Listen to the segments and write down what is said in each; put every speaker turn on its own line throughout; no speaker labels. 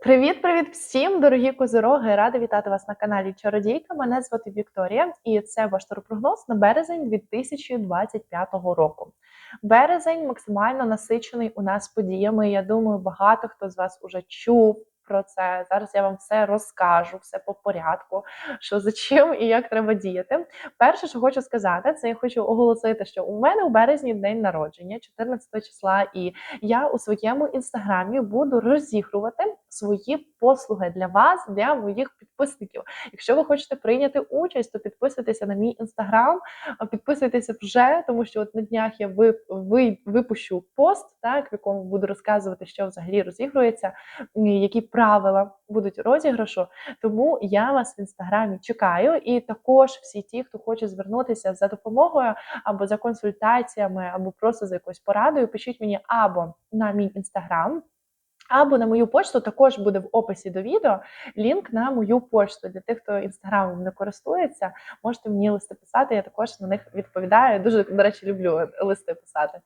Привіт-привіт всім, дорогі козироги! Рада вітати вас на каналі Чародійка. Мене звати Вікторія, і це ваш таропрогноз на березень 2025 року. Березень максимально насичений у нас подіями. Я думаю, багато хто з вас уже чув. Про це зараз я вам все розкажу, все по порядку, що за чим і як треба діяти. Перше, що хочу сказати, це я хочу оголосити, що у мене у березні день народження, 14 числа, і я у своєму інстаграмі буду розігрувати свої послуги для вас, для моїх підписників. Якщо ви хочете прийняти участь, то підписуйтеся на мій інстаграм, підписуйтеся вже, тому що от на днях я ви, випущу пост, так в якому буду розказувати, що взагалі розігрується, які правила будуть розіграшу. Тому я вас в інстаграмі чекаю, і також всі ті, хто хоче звернутися за допомогою або за консультаціями, або просто за якоюсь порадою, пишіть мені або на мій інстаграм. Або на мою почту також буде в описі до відео лінк на мою почту. Для тих, хто інстаграмом не користується, можете мені листи писати. Я також на них відповідаю. Дуже, до речі, люблю листи писати.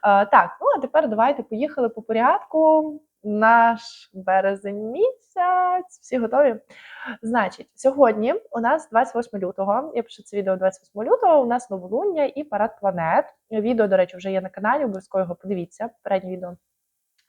А, так, ну а тепер давайте поїхали по порядку. Наш березень місяць. Всі готові? Значить, сьогодні у нас 28 лютого. Я пишу це відео 28 лютого. У нас новолуння і парад планет. Відео, до речі, вже є на каналі. Обов'язково його подивіться. Переднє відео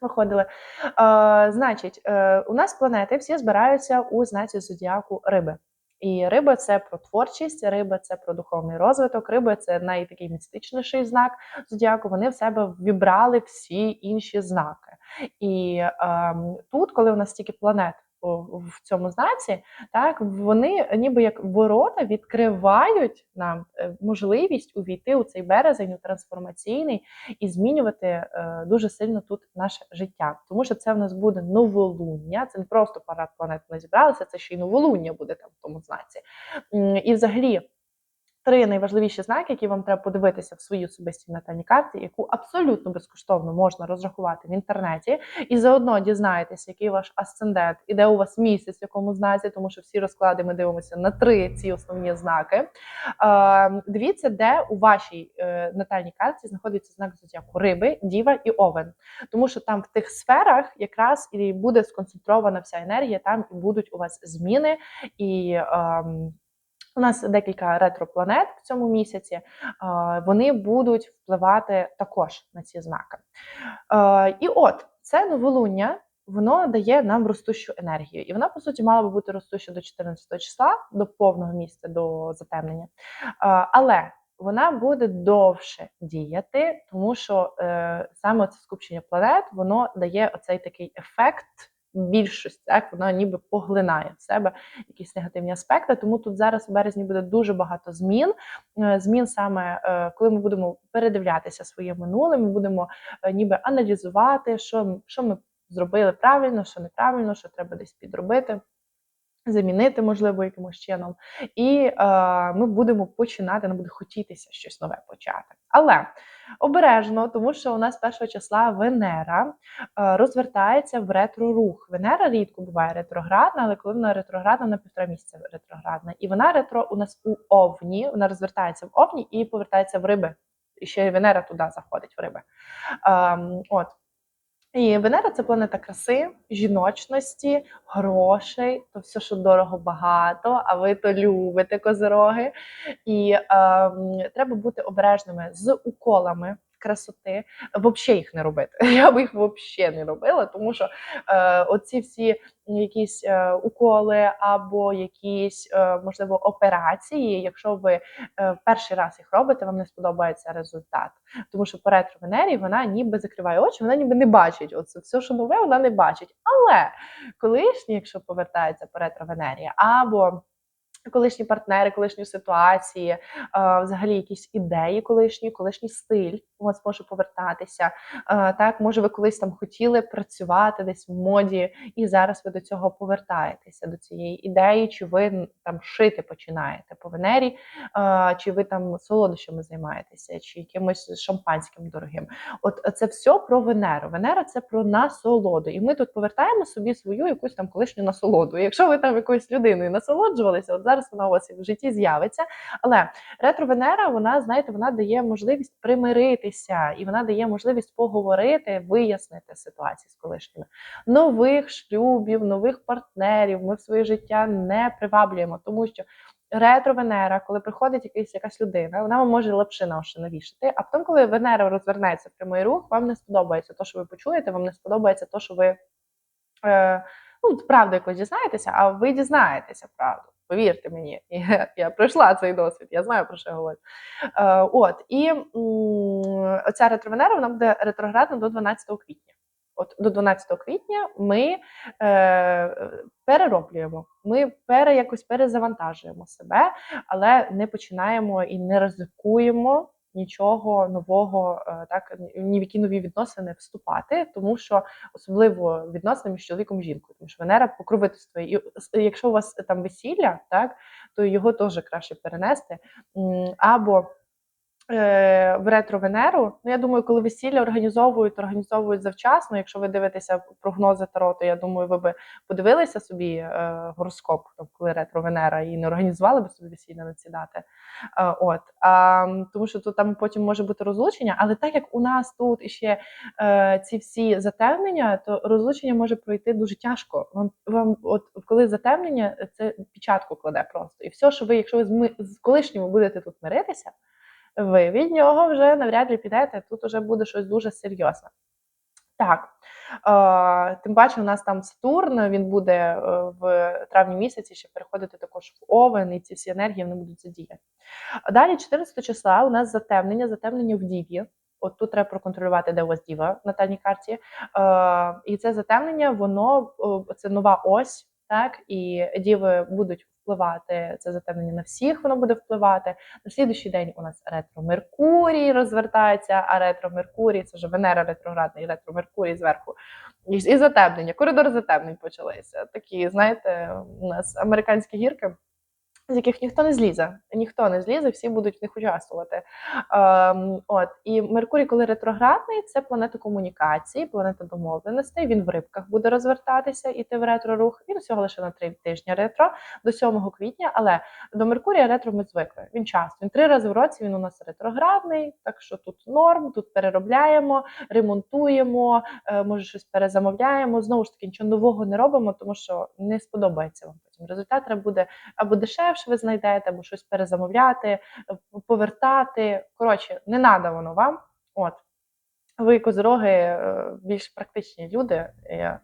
виходили. Е, Значить, е, у нас планети всі збираються у знаці зодіаку риби. І риба це про творчість, риба це про духовний розвиток, риба це найтакий містичніший знак зодіаку. Вони в себе вібрали всі інші знаки. І е, тут, коли у нас тільки планет в цьому знаці, так вони ніби як ворота відкривають нам е, можливість увійти у цей березень у трансформаційний і змінювати е, дуже сильно тут наше життя. Тому що це в нас буде новолуння, це не просто парад планет ми зібралися, це ще й новолуння буде там в тому знаці. І взагалі три найважливіші знаки, які вам треба подивитися в своїй особистій натальній карті, яку абсолютно безкоштовно можна розрахувати в інтернеті, і заодно дізнаєтеся, який ваш асцендент, і де у вас місяць, в якому знаці, тому що всі розклади ми дивимося на три ці основні знаки. Дивіться, де у вашій е, натальній карті знаходиться знак зодіаку риби, діва і овен, тому що там в тих сферах якраз і буде сконцентрована вся енергія, там і будуть у вас зміни і. Ем, у нас декілька ретропланет в цьому місяці, вони будуть впливати також на ці знаки. І от це новолуння. Воно дає нам ростущу енергію, і вона, по суті, мала би бути ростуща до 14 числа, до повного місця, до затемнення. Але вона буде довше діяти, тому що е, саме це скупчення планет воно дає оцей такий ефект більшість, так вона ніби поглинає в себе якісь негативні аспекти. Тому тут зараз в березні буде дуже багато змін. Е, змін саме е, коли ми будемо передивлятися своє минуле, ми будемо е, ніби аналізувати, що, що ми зробили правильно, що неправильно, що треба десь підробити. Замінити, можливо, якимось чином, і е, ми будемо починати, нам буде хотітися щось нове почати. Але обережно, тому що у нас першого числа Венера е, розвертається в ретро-рух. Венера рідко буває ретроградна, але коли вона ретроградна, на півтора місяця ретроградна. І вона ретро у нас у Овні, вона розвертається в Овні і повертається в риби. І ще Венера туди заходить в риби. Е, от. І Венера це планета краси, жіночності, грошей, то все, що дорого багато, а ви то любите козироги. І е, треба бути обережними з уколами красоти, взагалі їх не робити. Я би їх взагалі не робила, тому що е, оці всі якісь е, уколи або якісь е, можливо операції, якщо ви е, перший раз їх робите, вам не сподобається результат. Тому що по ретро-венері вона ніби закриває очі, вона ніби не бачить. Оце все, що нове, вона не бачить. Але колишні, якщо повертається по ретро-венері, або Колишні партнери, колишні ситуації, взагалі якісь ідеї, колишні, колишній стиль у вас може повертатися. Так, може, ви колись там хотіли працювати десь в моді, і зараз ви до цього повертаєтеся, до цієї ідеї, чи ви там шити починаєте по Венері, чи ви там солодощами займаєтеся, чи якимось шампанським дорогим. От це все про Венеру. Венера це про насолоду. І ми тут повертаємо собі свою якусь там колишню насолоду. Якщо ви там якоюсь людиною насолоджувалися, от зараз зараз вона у в житті з'явиться. Але ретро-Венера, вона, знаєте, вона дає можливість примиритися, і вона дає можливість поговорити, вияснити ситуації з колишніми. Нових шлюбів, нових партнерів ми в своє життя не приваблюємо, тому що ретро-Венера, коли приходить якась якась людина, вона вам може лапши на уші навішати. А потім, коли Венера розвернеться в прямий рух, вам не сподобається те, що ви почуєте, вам не сподобається те, що ви е, ну, правду якось дізнаєтеся, а ви дізнаєтеся правду. Повірте мені, я, я пройшла цей досвід, я знаю про що я говорю. Е, от, і м, оця ретровенера вона буде ретроградна до 12 квітня. От до 12 квітня ми е, перероблюємо, ми пере, якось перезавантажуємо себе, але не починаємо і не ризикуємо нічого нового, е, так ні в які нові відносини вступати, тому що особливо відносини між чоловіком і жінкою, тому що Венера покровительство. І якщо у вас там весілля, так то його теж краще перенести. Або е, в ретро-Венеру. Ну, я думаю, коли весілля організовують, організовують завчасно. Якщо ви дивитеся прогнози Таро, то я думаю, ви би подивилися собі е, гороскоп, коли ретро-Венера, і не організували би собі весілля на ці дати. Е, от. А, тому що тут там потім може бути розлучення, але так як у нас тут іще е, ці всі затемнення, то розлучення може пройти дуже тяжко. Вам, вам от коли затемнення, це печатку кладе просто. І все, що ви, якщо ви з, ми, з колишнім будете тут миритися, ви від нього вже навряд ли підете, тут вже буде щось дуже серйозне. Так, тим паче, у нас там Сатурн, він буде е, в травні місяці ще переходити також в Овен, і ці всі енергії вони будуть задіяні. Далі, 14 числа, у нас затемнення, затемнення в Діві. От тут треба проконтролювати, де у вас діва в натальній карті. Е, і це затемнення, воно це нова ось, так, і діви будуть впливати це затемнення на всіх, воно буде впливати. На слідуючий день у нас ретро Меркурій розвертається, а ретро Меркурій це вже Венера ретроградна і ретро Меркурій зверху. І затемнення, коридор затемнень почалися. Такі, знаєте, у нас американські гірки. З яких ніхто не злізе, ніхто не злізе, всі будуть в них участвувати. Ем, от і Меркурій, коли ретроградний, це планета комунікації, планета домовленостей. Він в рибках буде розвертатися, іти в ретро-рух. Він всього лише на три тижні ретро до 7 квітня. Але до Меркурія ретро ми звикли. Він часто. Він три рази в році він у нас ретроградний, так що тут норм, тут переробляємо, ремонтуємо, е, може щось перезамовляємо. Знову ж таки, нічого нового не робимо, тому що не сподобається вам потім. Результат треба буде або дешевше ви знайдете, або щось перезамовляти, е, повертати. Коротше, не надо воно вам. От. Ви козороги е, більш практичні люди, е,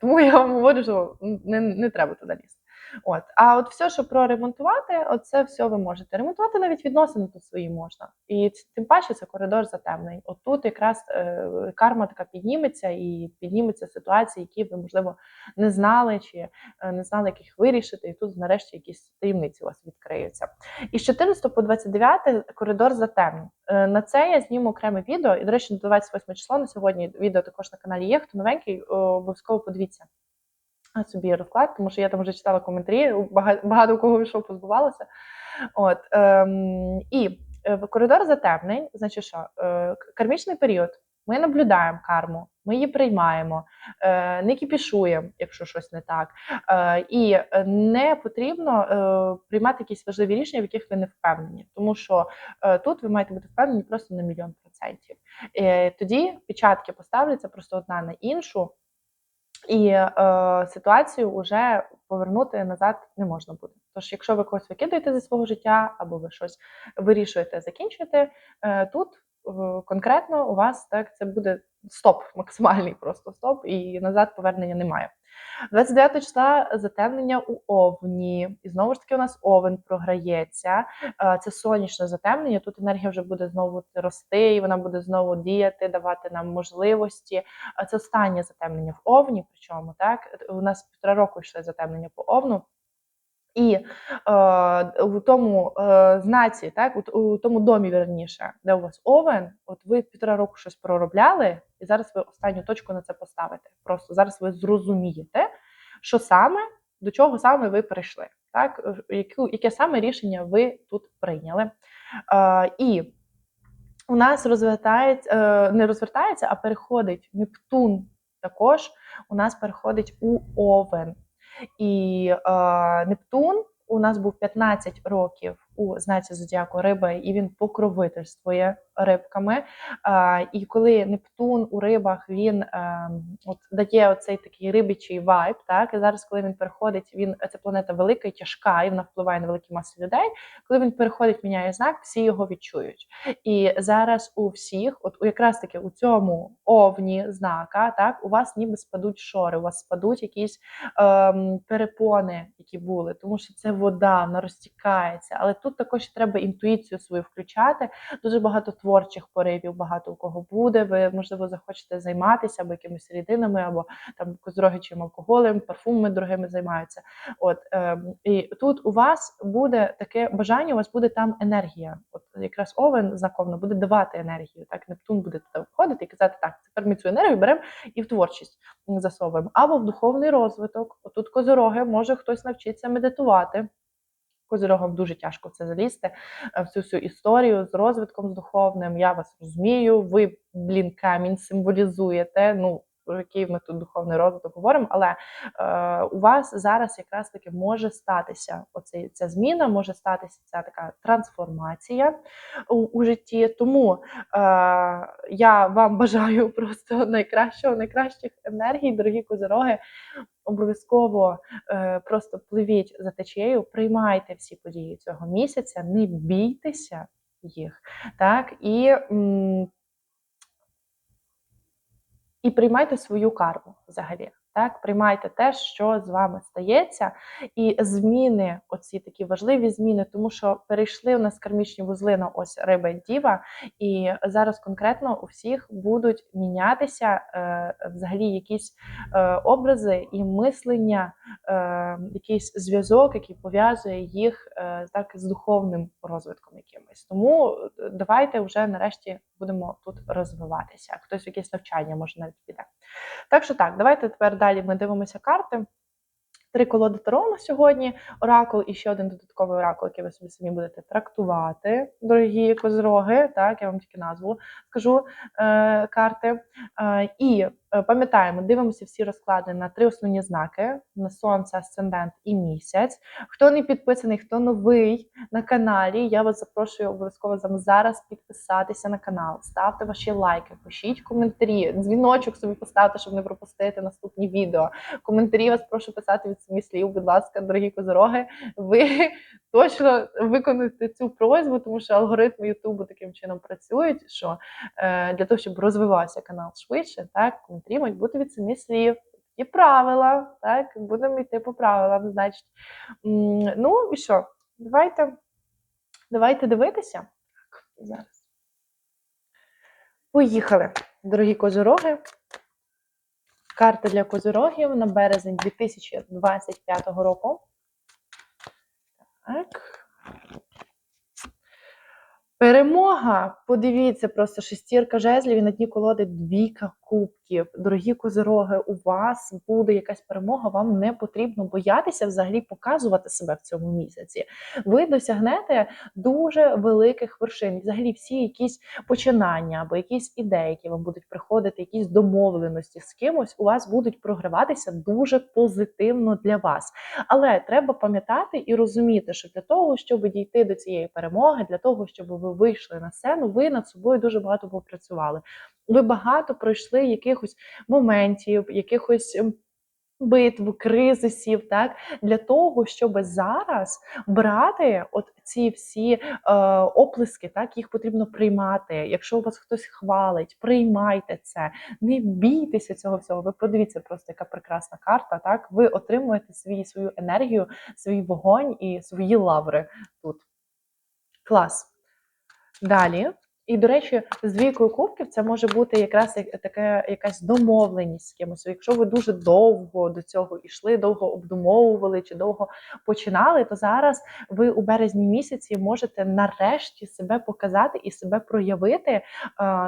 тому я вам говорю, що не, не треба туди лізти. От. А от все, що проремонтувати, от це все ви можете. Ремонтувати навіть відносини тут свої можна. І тим паче це коридор затемний. От тут якраз е, карма така підніметься і підніметься ситуації, які ви, можливо, не знали чи е, не знали, як їх вирішити, і тут нарешті якісь таємниці у вас відкриються. І з 14 по 29 коридор затемнень. Е, На це я зніму окреме відео. І, до речі, до 28 число на сьогодні відео також на каналі є. Хто новенький, обов'язково подивіться собі розклад, тому що я там вже читала коментарі, багато кого вийшов, позбувалося. От, ем, і е, коридор затемнень, значить що, е, кармічний період. Ми наблюдаємо карму, ми її приймаємо, е, не кіпішуємо, якщо щось не так. Е, і не потрібно приймати якісь важливі рішення, в яких ви не впевнені. Тому що тут ви маєте бути впевнені просто на мільйон процентів. Тоді печатки поставляться просто одна на іншу, і е, ситуацію вже повернути назад не можна буде. Тож, якщо ви когось викидаєте зі свого життя, або ви щось вирішуєте закінчуєте, е, тут е, конкретно у вас так це буде стоп, максимальний просто стоп, і назад повернення немає. 29 числа затемнення у Овні. І знову ж таки, у нас Овен програється. Е, Це сонячне затемнення. Тут енергія вже буде знову рости, і вона буде знову діяти, давати нам можливості. Це останнє затемнення в Овні. Причому так у нас півтора року йшли затемнення по Овну. І е, у тому е, знаці, так, у, у тому домі, верніше, де у вас овен, от ви півтора року щось проробляли, і зараз ви останню точку на це поставите. Просто зараз ви зрозумієте, що саме, до чого саме ви прийшли, так, е, яку, яке саме рішення ви тут прийняли. Е, і у нас розвертається, е, не розвертається, а переходить Нептун також у нас переходить у Овен. І е, Нептун у нас був 15 років у знаці зодіаку риби, і він покровительствує рибками. А, І коли Нептун у рибах він е, от дає оцей такий рибичий вайб, так і зараз, коли він переходить, він ця планета велика і тяжка, і вона впливає на великі маси людей. Коли він переходить, міняє знак, всі його відчують. І зараз у всіх, от якраз таки у цьому овні знака, так у вас ніби спадуть шори, у вас спадуть якісь ем, перепони, які були, тому що це вода, вона розтікається. Але тут також треба інтуїцію свою включати. Дуже багато творчих поривів, багато у кого буде. Ви можливо захочете займатися або якимись рідинами, або там здорогичим алкоголем, парфумами дорогими займаються. От ем, і тут у вас буде таке бажання, у вас буде там енергія. От якраз овен знаковно буде давати енергію. Так, Нептун буде туди входити і казати, так, тепер ми цю енергію беремо і в творчість засовуємо. Або в духовний розвиток. Отут козороги, може хтось навчиться медитувати. Козирогам дуже тяжко в це залізти, е, в цю всю історію з розвитком з духовним. Я вас розумію. Ви, блін, камінь символізуєте. Ну, про який ми тут духовний розвиток говоримо, але е, у вас зараз якраз таки може статися оцей, ця зміна, може статися ця така трансформація у, у житті. Тому е, я вам бажаю просто найкращого, найкращих енергій, дорогі козироги. Обов'язково е, просто пливіть за течією, приймайте всі події цього місяця, не бійтеся їх, так і. М і приймайте свою карму взагалі. Так, приймайте те, що з вами стається, і зміни, оці такі важливі зміни, тому що перейшли у нас кармічні вузли на ось риба діва, і зараз конкретно у всіх будуть мінятися е, взагалі якісь е, образи і мислення, е, якийсь зв'язок, який пов'язує їх е, так з духовним розвитком якимось. Тому е, давайте вже нарешті будемо тут розвиватися. Хтось якесь навчання може навіть піде. Так що так, давайте тепер далі ми дивимося карти. Три колоди Таро на сьогодні, оракул і ще один додатковий оракул, який ви собі самі будете трактувати, дорогі козроги. Так, я вам тільки назву скажу е, карти. Е, і пам'ятаємо, дивимося всі розклади на три основні знаки: на сонце, асцендент і місяць. Хто не підписаний, хто новий на каналі, я вас запрошую обов'язково зараз підписатися на канал. Ставте ваші лайки, пишіть коментарі, дзвіночок собі поставте, щоб не пропустити наступні відео. Коментарі вас прошу писати від самі слів, будь ласка, дорогі козороги. Ви точно виконуєте цю просьбу, тому що алгоритми Ютубу таким чином працюють, що е, для того, щоб розвивався канал швидше, так мають бути самих слів. Є правила, так, будемо йти по правилам, значить. Ну і що? Давайте давайте дивитися. Так, зараз. Поїхали, дорогі козороги. Карта для козорогів на березень 2025 року. Так. Перемога! Подивіться, просто шестірка жезлів і на дні колоди двійка кубків. Дорогі козироги, у вас буде якась перемога, вам не потрібно боятися взагалі показувати себе в цьому місяці. Ви досягнете дуже великих вершин. Взагалі, всі якісь починання або якісь ідеї, які вам будуть приходити, якісь домовленості з кимось, у вас будуть програватися дуже позитивно для вас. Але треба пам'ятати і розуміти, що для того, щоб дійти до цієї перемоги, для того, щоб ви вийшли на сцену, ви над собою дуже багато попрацювали. Ви багато пройшли якихось моментів, якихось. Ем, битв, кризисів, так для того, щоб зараз брати от ці всі е, оплески, так їх потрібно приймати. Якщо вас хтось хвалить, приймайте це, не бійтеся цього всього. Ви подивіться, просто яка прекрасна карта. Так, ви отримуєте свій свою енергію, свій вогонь і свої лаври тут. Клас. Далі. І, до речі, з двійкою кубків це може бути якраз така якась домовленість з кимось. Якщо ви дуже довго до цього йшли, довго обдумовували чи довго починали, то зараз ви у березні місяці можете нарешті себе показати і себе проявити.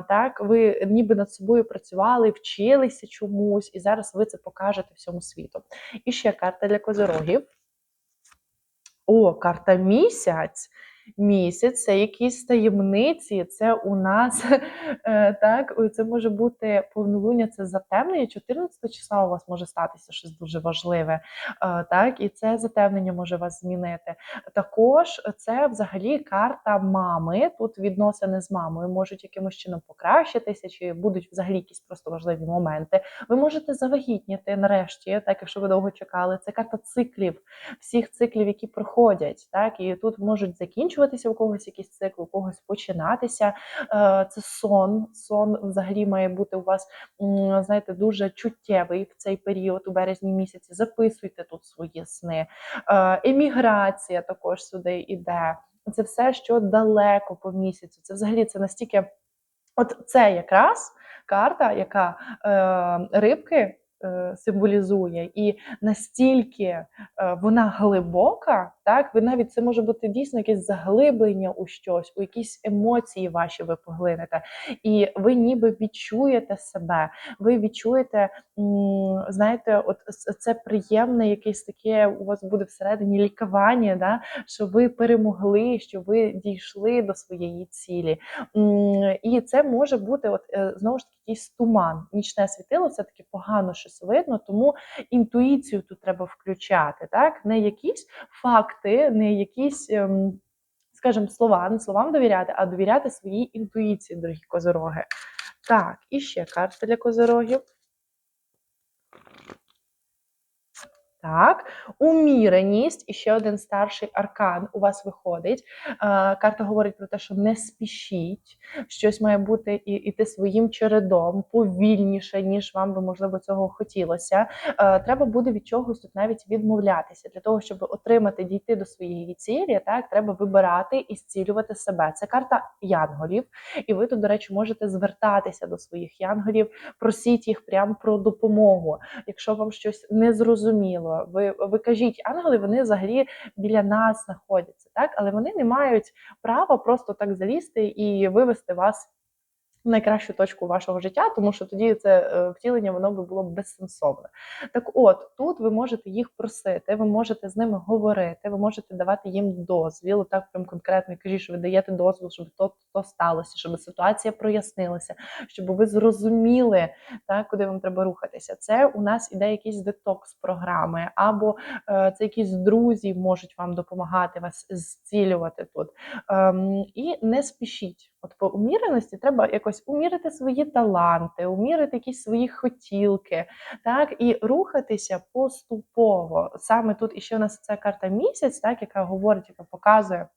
Так, ви ніби над собою працювали, вчилися чомусь, і зараз ви це покажете всьому світу. І ще карта для козирогів. О, карта місяць. Місяць, це якісь таємниці, це у нас е, так, це може бути повнолуння, це затемнення. 14 числа у вас може статися щось дуже важливе. е, Так, і це затемнення може вас змінити. Також це взагалі карта мами. Тут відносини з мамою можуть якимось чином покращитися, чи будуть взагалі якісь просто важливі моменти. Ви можете завагітніти нарешті, так якщо ви довго чекали. Це карта циклів, всіх циклів, які проходять. Так, і тут можуть закінчуватися у когось якісь цикли, у когось починатися. Е, Це сон. Сон взагалі має бути у вас, знаєте, дуже чуттєвий в цей період у березні місяці. Записуйте тут свої сни. Е, Еміграція також сюди йде. Це все, що далеко по місяцю. Це взагалі це настільки. От це якраз карта, яка е, рибки е, символізує, і настільки е, вона глибока, так ви навіть це може бути дійсно якесь заглиблення у щось, у якісь емоції ваші ви поглинете, і ви ніби відчуєте себе. Ви відчуєте, знаєте, от це приємне, якесь таке у вас буде всередині лікування, да? що ви перемогли, що ви дійшли до своєї цілі. І це може бути, от е, знову ж таки, якийсь туман. Нічне світило все таки погано щось видно, тому інтуїцію тут треба включати. Так, не якісь факти, не якісь. ем, Скажімо, слова, не словам довіряти, а довіряти своїй інтуїції, дорогі козороги. Так, і ще карта для козорогів. Так, уміреність і ще один старший аркан у вас виходить. Карта говорить про те, що не спішіть, щось має бути і іти своїм чередом повільніше, ніж вам би можливо цього хотілося. Треба буде від чогось тут навіть відмовлятися для того, щоб отримати дійти до своєї цілі. Так, треба вибирати і зцілювати себе. Це карта янголів, і ви тут, до речі, можете звертатися до своїх янголів, просіть їх прямо про допомогу. Якщо вам щось не зрозуміло, ви, ви кажіть, ангели вони взагалі біля нас знаходяться, так, але вони не мають права просто так залізти і вивести вас найкращу точку вашого життя, тому що тоді це е, втілення воно би було безсенсовне. Так от тут ви можете їх просити, ви можете з ними говорити, ви можете давати їм дозвіл. Так прям конкретно кажіть, що ви даєте дозвіл, щоб то, то сталося, щоб ситуація прояснилася, щоб ви зрозуміли, так, куди вам треба рухатися. Це у нас іде якісь детокс-програми, або е, це якісь друзі можуть вам допомагати вас зцілювати тут. Ем, і не спішіть. От по уміреності треба якось умірити свої таланти, умірити якісь свої хотілки, так, і рухатися поступово. Саме тут іще у нас ця карта місяць, так, яка говорить, яка показує.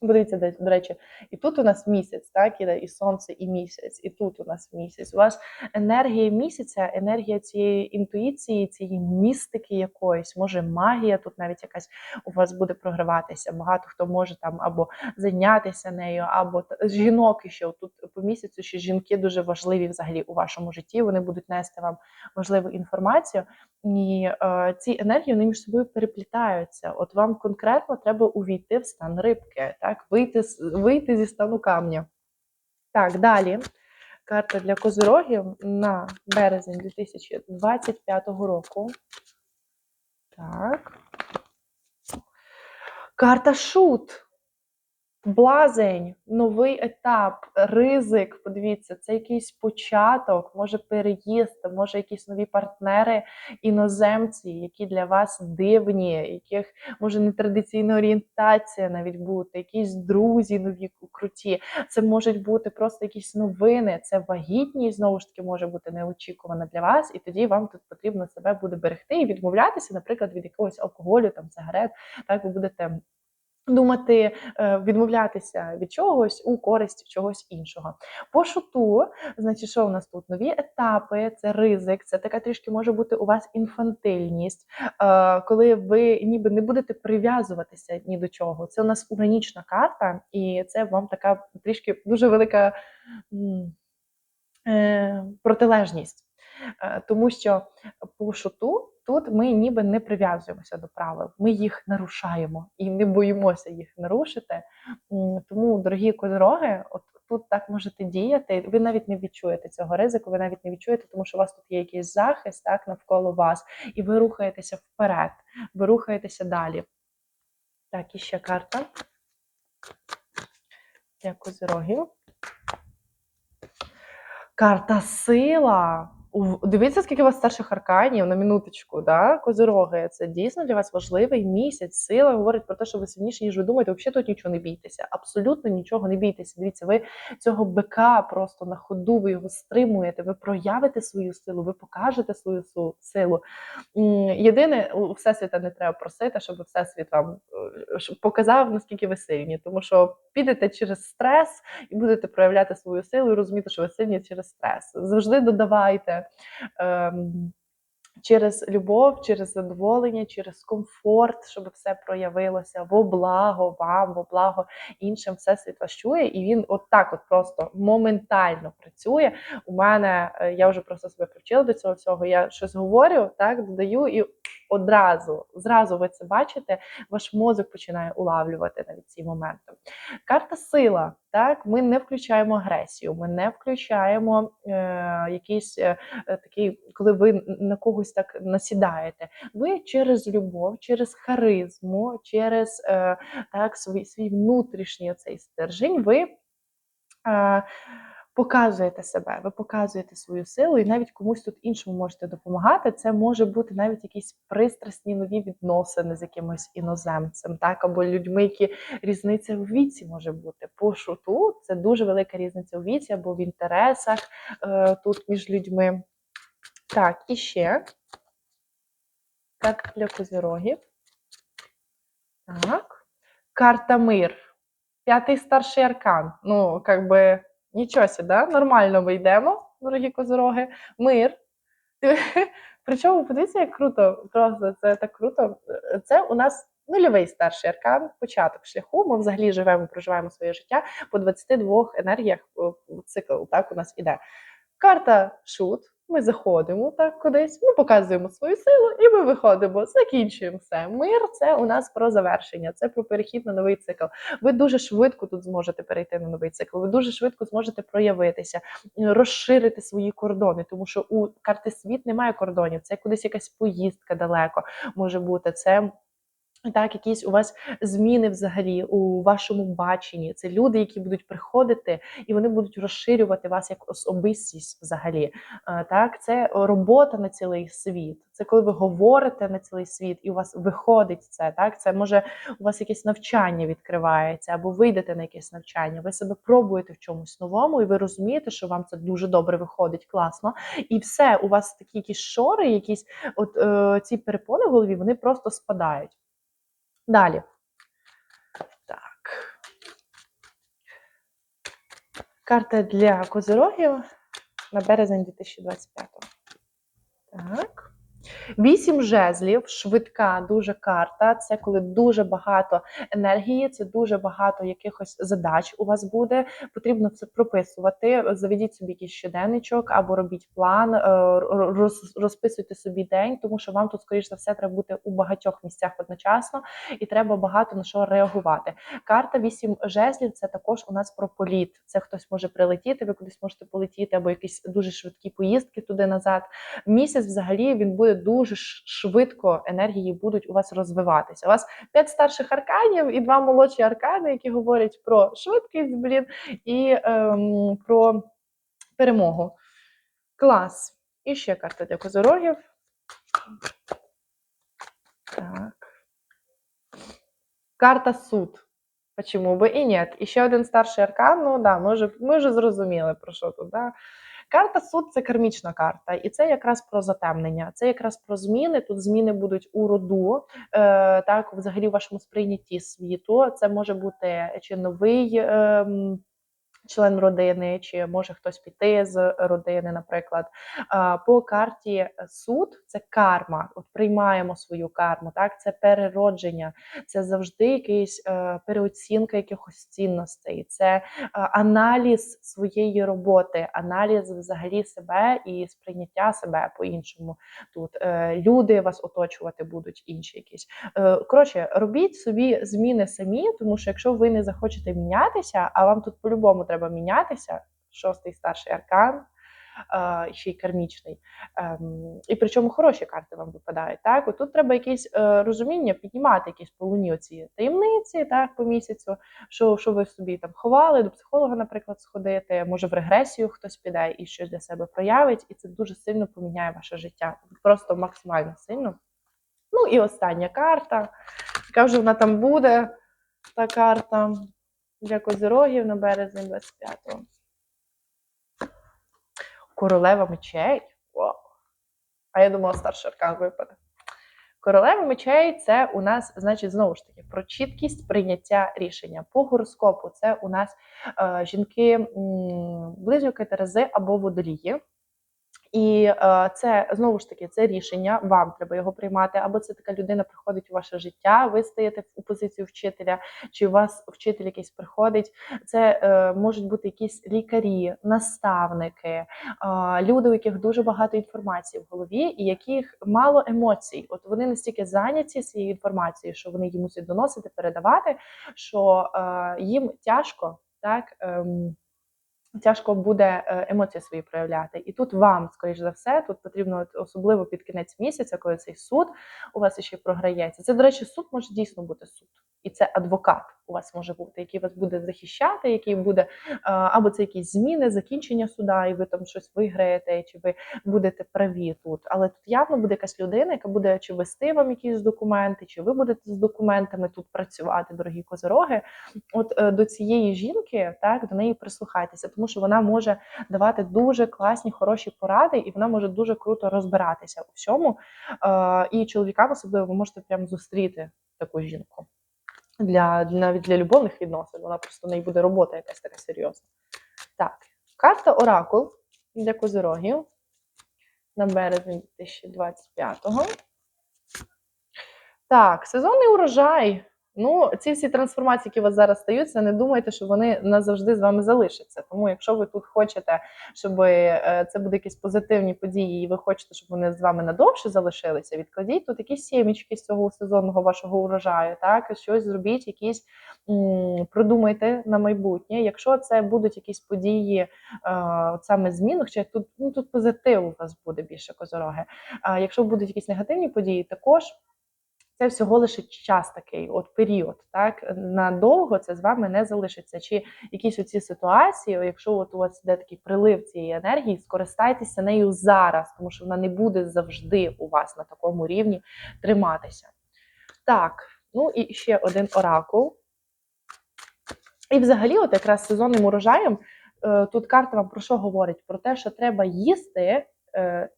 Подивіться, до речі, і тут у нас місяць, так, іде і сонце, і місяць, і тут у нас місяць. У вас енергія місяця, енергія цієї інтуїції, цієї містики якоїсь, може магія тут навіть якась у вас буде програватися. Багато хто може там або зайнятися нею, або жінок ще тут по місяцю, що жінки дуже важливі взагалі у вашому житті. Вони будуть нести вам важливу інформацію. І е, ці енергії вони між собою переплітаються. От вам конкретно треба увійти в стан рибки, так вийти вийти зі стану камня. Так, далі. Карта для козирогів на березень 2025 року. Так. Карта шут. Блазень, новий етап, ризик. Подивіться, це якийсь початок, може переїзд, може якісь нові партнери, іноземці, які для вас дивні, яких може нетрадиційна орієнтація навіть бути, якісь друзі нові круті. Це можуть бути просто якісь новини. Це вагітність знову ж таки може бути неочікувана для вас, і тоді вам тут потрібно себе буде берегти і відмовлятися, наприклад, від якогось алкоголю, там сигарет. Так ви будете думати, е, відмовлятися від чогось у користь чогось іншого. По шуту, значить, що у нас тут? Нові етапи, це ризик, це така трішки може бути у вас інфантильність, е, коли ви ніби не будете прив'язуватися ні до чого. Це у нас уранічна карта, і це вам така трішки дуже велика е, протилежність. Тому що по шуту тут ми ніби не прив'язуємося до правил, ми їх нарушаємо і не боїмося їх нарушити. Тому, дорогі козороги, от тут так можете діяти. Ви навіть не відчуєте цього ризику, ви навіть не відчуєте, тому що у вас тут є якийсь захист так навколо вас, і ви рухаєтеся вперед, ви рухаєтеся далі. Так, і ще карта. Для козирогів. Карта сила. Дивіться, скільки у вас старших арканів на минуточку, да? козироги. Це дійсно для вас важливий місяць. Сила говорить про те, що ви сильніші, ніж ви думаєте. Взагалі тут нічого не бійтеся. Абсолютно нічого не бійтеся. Дивіться, ви цього бика просто на ходу, ви його стримуєте, ви проявите свою силу, ви покажете свою силу. Єдине, у Всесвіта не треба просити, щоб Всесвіт вам е, показав, наскільки ви сильні, тому що підете через стрес і будете проявляти свою силу і розуміти, що ви сильні через стрес. Завжди додавайте. Ем, Через любов, через задоволення, через комфорт, щоб все проявилося во благо вам, во благо іншим всесвіт вас чує, і він от так от просто моментально працює. У мене е, я вже просто себе привчила до цього всього. Я щось говорю, так додаю, і одразу, зразу ви це бачите, ваш мозок починає улавлювати навіть ці моменти. Карта сила. Так, ми не включаємо агресію, ми не включаємо е, якийсь е, такий, коли ви на когось так насідаєте. Ви через любов, через харизму, через е, так, свій, свій внутрішній цей стержень, ви е, показуєте себе, ви показуєте свою силу, і навіть комусь тут іншому можете допомагати. Це може бути навіть якісь пристрасні нові відносини з якимось іноземцем, так або людьми, які різниця в віці може бути. По шуту це дуже велика різниця у віці або в інтересах е, тут між людьми. Так, і ще карта для козірогів. Так. Карта мир. П'ятий старший аркан. Ну, как би, нічого сі, да? Нормально ми йдемо, дорогі козороги, Мир. Причому, подивіться, як круто, просто це так круто. Це у нас нульовий старший аркан, початок шляху. Ми взагалі живемо, проживаємо своє життя по 22 енергіях цикл. Так у нас іде. Карта шут. Ми заходимо так кудись, ми показуємо свою силу, і ми виходимо, закінчуємо все. Мир це у нас про завершення, це про перехід на новий цикл. Ви дуже швидко тут зможете перейти на новий цикл. Ви дуже швидко зможете проявитися, розширити свої кордони, тому що у карти світ немає кордонів. Це кудись якась поїздка далеко може бути. Це так, якісь у вас зміни взагалі у вашому баченні. Це люди, які будуть приходити, і вони будуть розширювати вас як особистість взагалі. Так, це робота на цілий світ. Це коли ви говорите на цілий світ, і у вас виходить це. Так, це може у вас якесь навчання відкривається, або ви йдете на якесь навчання. Ви себе пробуєте в чомусь новому, і ви розумієте, що вам це дуже добре виходить, класно. І все, у вас такі якісь шори, якісь от е, ці перепони в голові, вони просто спадають. Далі. Так. Карта для козирогів на березень 2025. Так. Вісім жезлів, швидка дуже карта. Це коли дуже багато енергії, це дуже багато якихось задач у вас буде. Потрібно це прописувати. Заведіть собі якийсь щоденничок або робіть план, е, розписуйте собі день, тому що вам тут, скоріш за все, треба бути у багатьох місцях одночасно, і треба багато на що реагувати. Карта вісім жезлів це також у нас про політ. Це хтось може прилетіти, ви кудись можете полетіти, або якісь дуже швидкі поїздки туди назад. Місяць взагалі він буде дуже швидко енергії будуть у вас розвиватися. У вас п'ять старших арканів і два молодші аркани, які говорять про швидкість, блін, і ем, про перемогу. Клас. І ще карта для козорогів. Так. Карта суд. Почему бы і ні? І ще один старший аркан. Ну да, ми вже, ми вже зрозуміли про що тут. Да? Карта суд це кармічна карта, і це якраз про затемнення. Це якраз про зміни. Тут зміни будуть у роду, е, так взагалі в вашому сприйнятті світу. Це може бути чи новий. ем, Член родини, чи може хтось піти з родини, наприклад. По карті суд це карма. От приймаємо свою карму. Так, це переродження, це завжди якийсь е, переоцінка якихось цінностей, це е, аналіз своєї роботи, аналіз взагалі себе і сприйняття себе по-іншому. Тут е, люди вас оточувати будуть інші якісь. Коротше, робіть собі зміни самі, тому що якщо ви не захочете мінятися, а вам тут по-любому треба мінятися, шостий старший аркан. е, ще й кармічний. Ем, і причому хороші карти вам випадають. Так, тут треба якесь е, розуміння, піднімати якісь по луні оці таємниці, так, по місяцю, що, що ви собі там ховали, до психолога, наприклад, сходити, може в регресію хтось піде і щось для себе проявить, і це дуже сильно поміняє ваше життя. Просто максимально сильно. Ну і остання карта. Яка вже вона там буде, та карта для козирогів на березень 25-го. Королева мечей. Вау. А я думала, старший аркан випаде. Королева мечей це у нас, значить, знову ж таки, про чіткість прийняття рішення. По гороскопу це у нас е, жінки близнюки Терези або водолії. І е, це знову ж таки це рішення. Вам треба його приймати. Або це така людина приходить у ваше життя. Ви стаєте у позицію вчителя, чи у вас вчитель якийсь приходить. Це е, можуть бути якісь лікарі, наставники, е, люди, у яких дуже багато інформації в голові, і яких мало емоцій. От вони настільки зайняті цією інформацією, що вони її мусять доносити, передавати, що е, їм тяжко так. Ем, тяжко буде е, емоції свої проявляти. І тут вам, скоріш за все, тут потрібно особливо під кінець місяця, коли цей суд у вас ще програється. Це, до речі, суд може дійсно бути суд. І це адвокат у вас може бути, який вас буде захищати, який буде або це якісь зміни, закінчення суда, і ви там щось виграєте, чи ви будете праві тут. Але тут явно буде якась людина, яка буде чи вести вам якісь документи, чи ви будете з документами тут працювати, дорогі козороги. От е, до цієї жінки, так до неї прислухайтеся, тому що вона може давати дуже класні, хороші поради, і вона може дуже круто розбиратися у всьому. Е, І чоловікам особливо ви можете прямо зустріти таку жінку для навіть для любовних відносин. Вона просто в неї буде робота якась така серйозна. Так, карта Оракул для козирогів на березень 2025-го. Так, сезонний урожай. Ну, ці всі трансформації, які у вас зараз стаються, не думайте, що вони назавжди з вами залишаться. Тому, якщо ви тут хочете, щоб е, це будуть якісь позитивні події, і ви хочете, щоб вони з вами надовше залишилися, відкладіть тут якісь сімічки з цього сезонного вашого урожаю. Так, щось зробіть, якісь продумайте на майбутнє. Якщо це будуть якісь події, е, саме змін, хоча тут ну тут позитив у вас буде більше козороги. А якщо будуть якісь негативні події, також це всього лише час такий, от період. Так надовго це з вами не залишиться. Чи якісь оці ситуації, якщо от у вас йде такий прилив цієї енергії, скористайтеся нею зараз, тому що вона не буде завжди у вас на такому рівні триматися. Так, ну і ще один оракул. І взагалі, от якраз сезонним урожаєм, е, тут карта вам про що говорить? Про те, що треба їсти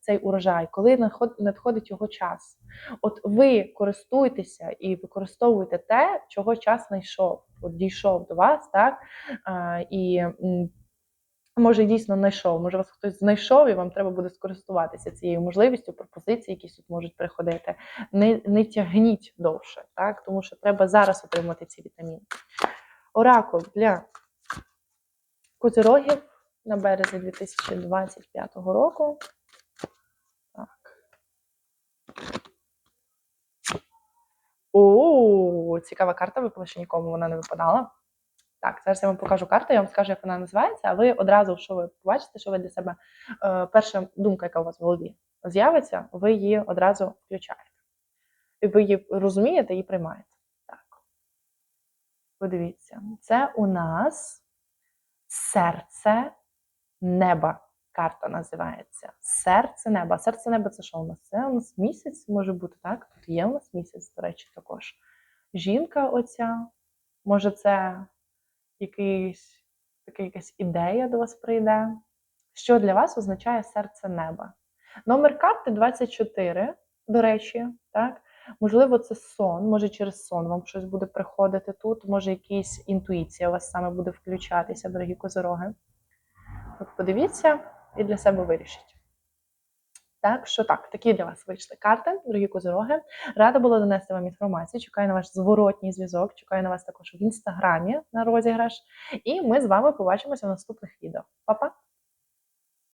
цей урожай, коли надходить його час. От ви користуєтеся і використовуєте те, чого час знайшов, от дійшов до вас, так? І може дійсно знайшов, може вас хтось знайшов, і вам треба буде скористуватися цією можливістю, пропозиції, які тут можуть приходити. Не не тягніть довше, так? тому що треба зараз отримати ці вітаміни. Оракул для козирогів на березі 2025 року. О, цікава карта випала, що нікому вона не випадала. Так, зараз я вам покажу карту, я вам скажу, як вона називається, а ви одразу, що ви побачите, що ви для себе е, перша думка, яка у вас в голові з'явиться, ви її одразу включаєте. І ви її розумієте і приймаєте. Так. Подивіться, це у нас серце неба карта називається Серце неба. Серце неба це що у нас? Це у нас місяць може бути, так? Тут є у нас місяць, до речі, також. Жінка оця, може, це якийсь, така якась ідея до вас прийде. Що для вас означає серце неба? Номер карти 24, до речі, так? Можливо, це сон, може через сон вам щось буде приходити тут, може якась інтуїція у вас саме буде включатися, дорогі козороги. От подивіться і для себе вирішить. Так що так, такі для вас вийшли карти, дорогі козороги. Рада була донести вам інформацію. Чекаю на ваш зворотній зв'язок. Чекаю на вас також в інстаграмі на розіграш. І ми з вами побачимося в наступних відео. Па-па!